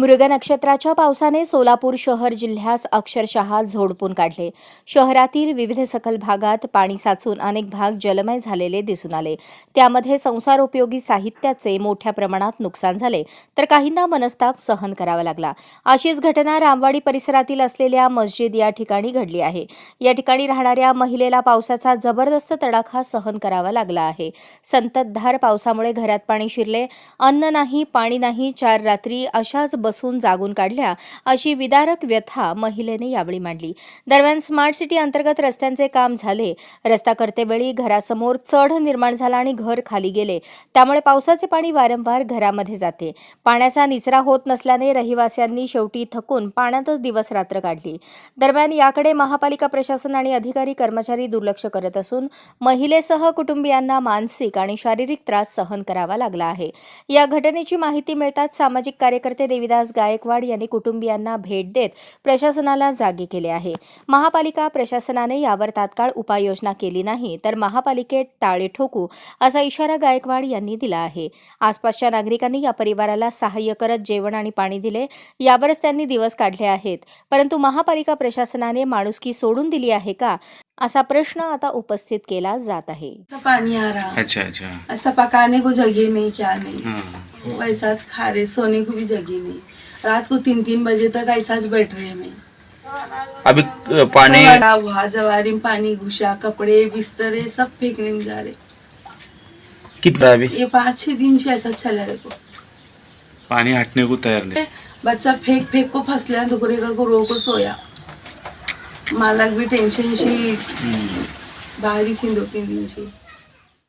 मृग नक्षत्राच्या पावसाने सोलापूर शहर जिल्ह्यास अक्षरशः झोडपून काढले. शहरातील विविध सखल भागात पाणी साचून अनेक भाग जलमय झालेले दिसून आले. त्यामध्ये संसारोपयोगी साहित्याचे मोठ्या प्रमाणात नुकसान झाले तर काहींना मनस्ताप सहन करावा लागला. अशीच घटना रामवाडी परिसरातील असलेल्या मस्जिद या ठिकाणी घडली आहे. या ठिकाणी राहणाऱ्या महिलेला पावसाचा जबरदस्त तडाखा सहन करावा लागला आहे. संततधार पावसामुळे घरात पाणी शिरले. अन्न नाही पाणी नाही चार रात्री अशाच बसून जागून काढल्या अशी विदारक व्यथा महिलेने यावेळी मांडली. दरम्यान स्मार्ट सिटी अंतर्गत रस्त्यांचे काम झाले. रस्ता करतेवेळी घरासमोर चढ निर्माण झाला आणि घर खाली गेले. त्यामुळे पावसाचे पाणी वारंवार घरामध्ये जाते. पाण्याचा निचरा होत नसल्याने रहिवाशांनी शेवटी थकून पाण्यातच दिवस रात्र काढली. दरम्यान याकडे महापालिका प्रशासन आणि अधिकारी कर्मचारी दुर्लक्ष करत असून महिलेसह कुटुंबियांना मानसिक आणि शारीरिक त्रास सहन करावा लागला आहे. या घटनेची माहिती मिळताच सामाजिक कार्यकर्ते देवी देविदास गायकवाड यांनी कुटुंबियांना भेट देत प्रशासनाला जागे केले आहे. महापालिका प्रशासनाने यावर तात्काळ उपाययोजना केली नाही तर महापालिकेत टाळे ठोकू असा इशारा गायकवाड यांनी दिला आहे. आसपासच्या नागरिकांनी या परिवाराला सहाय्य करत जेवण आणि पाणी दिले यावरच त्यांनी दिवस काढले आहेत. परंतु महापालिका प्रशासनाने माणुसकी सोडून दिली आहे का असा प्रश्न आता उपस्थित केला जात आहे. पानी आ रहा अच्छा अच्छा. ऐसा पकाने को जगह नहीं क्या नहीं. वैसा खा रहे सोने को भी जगह नहीं। रात को तीन तीन बजे तक ऐसा बैठ रहे मैं। अभी पानी हुआ जवारी में पानी घुसा कपड़े बिस्तरे सब फेंकने में जा रहे। कितना अभी? ये पाँच छह दिन से ऐसा चला रहे को पानी हटने को तैयार नहीं। बच्चा फेंक फेंक को फसल्या दुकरे कर को रो को सोया। मालक भी टेंशन शी बाहरी थी दो तीन दिन से।